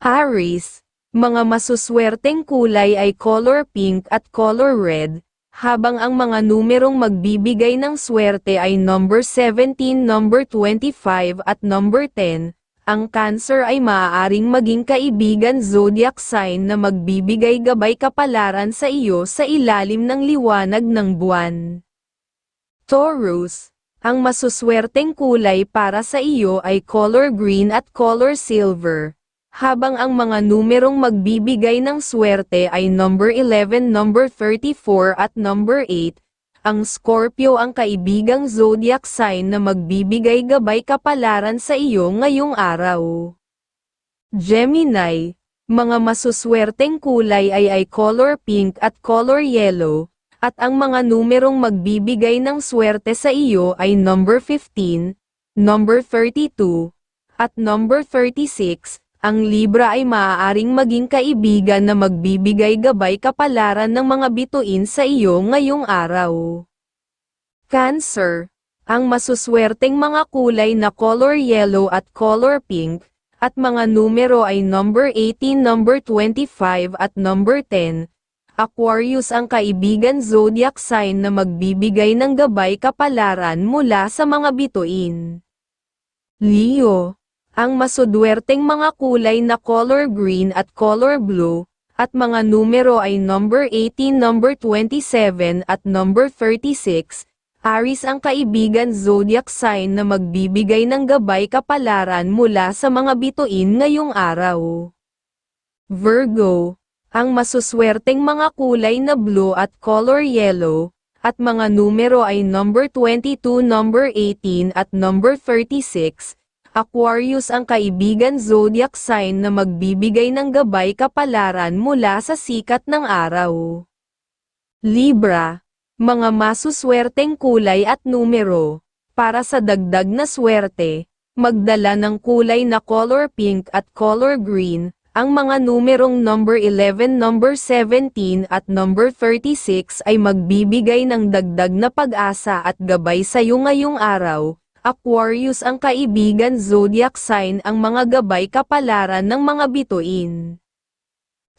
Aries, mga masuswerteng kulay ay color pink at color red, habang ang mga numerong magbibigay ng swerte ay number 17, number 25 at number 10. Ang Cancer ay maaaring maging kaibigan zodiac sign na magbibigay gabay kapalaran sa iyo sa ilalim ng liwanag ng buwan. Taurus, ang masuswerteng kulay para sa iyo ay color green at color silver habang ang mga numerong magbibigay ng swerte ay number 11, number 34 at number 8, ang Scorpio ang kaibigang zodiac sign na magbibigay gabay kapalaran sa iyo ngayong araw. Gemini, mga masuswerteng kulay ay ay color pink at color yellow, at ang mga numerong magbibigay ng swerte sa iyo ay number 15, number 32, at number 36, ang Libra ay maaaring maging kaibigan na magbibigay gabay kapalaran ng mga bituin sa iyo ngayong araw. Cancer, ang masuswerteng mga kulay na color yellow at color pink, at mga numero ay number 18, number 25 at number 10. Aquarius ang kaibigan zodiac sign na magbibigay ng gabay kapalaran mula sa mga bituin. Leo, ang masudwerteng mga kulay na color green at color blue, at mga numero ay number 18, number 27 at number 36. Aris ang kaibigan zodiac sign na magbibigay ng gabay kapalaran mula sa mga bituin ngayong araw. Virgo, ang masuswerteng mga kulay na blue at color yellow, at mga numero ay number 22, number 18 at number 36. Aquarius ang kaibigan zodiac sign na magbibigay ng gabay kapalaran mula sa sikat ng araw. Libra, mga masuswerteng kulay at numero, para sa dagdag na swerte, magdala ng kulay na color pink at color green, ang mga numerong number 11, number 17 at number 36 ay magbibigay ng dagdag na pag-asa at gabay sa iyo ngayong araw, Aquarius ang kaibigan zodiac sign ang mga gabay kapalaran ng mga bituin.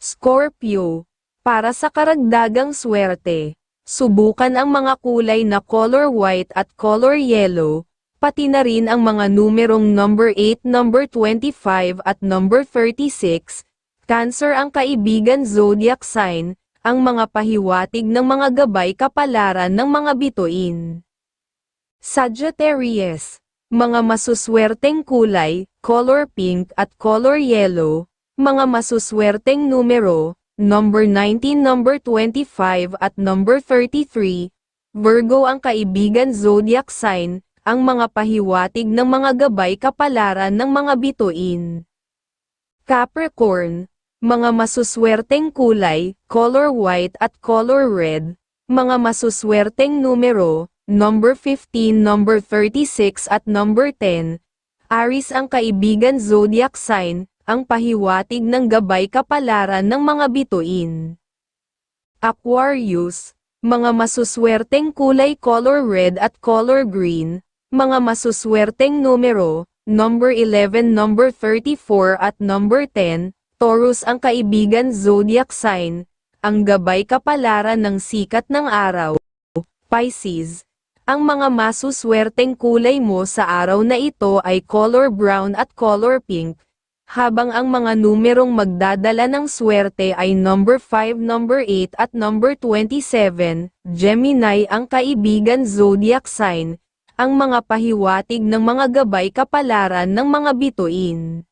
Scorpio, para sa karagdagang swerte, subukan ang mga kulay na color white at color yellow, pati na rin ang mga numerong number 8, number 25 at number 36. Cancer ang kaibigan zodiac sign, ang mga pahiwatig ng mga gabay kapalaran ng mga bituin. Sagittarius, mga masuswerteng kulay, color pink at color yellow, mga masuswerteng numero, number 19, number 25 at number 33, Virgo ang kaibigan zodiac sign, ang mga pahiwatig ng mga gabay kapalaran ng mga bituin. Capricorn, mga masuswerteng kulay, color white at color red, mga masuswerteng numero, number 15, number 36 at number 10. Aris ang kaibigan zodiac sign, ang pahiwatig ng gabay kapalaran ng mga bituin. Aquarius, mga masuswerteng kulay color red at color green, mga masuswerteng numero, number 11, number 34 at number 10. Taurus ang kaibigan zodiac sign, ang gabay kapalaran ng sikat ng araw. Pisces, ang mga masuswerteng kulay mo sa araw na ito ay color brown at color pink, habang ang mga numerong magdadala ng swerte ay number 5, number 8 at number 27. Gemini ang kaibigan zodiac sign, ang mga pahiwatig ng mga gabay kapalaran ng mga bituin.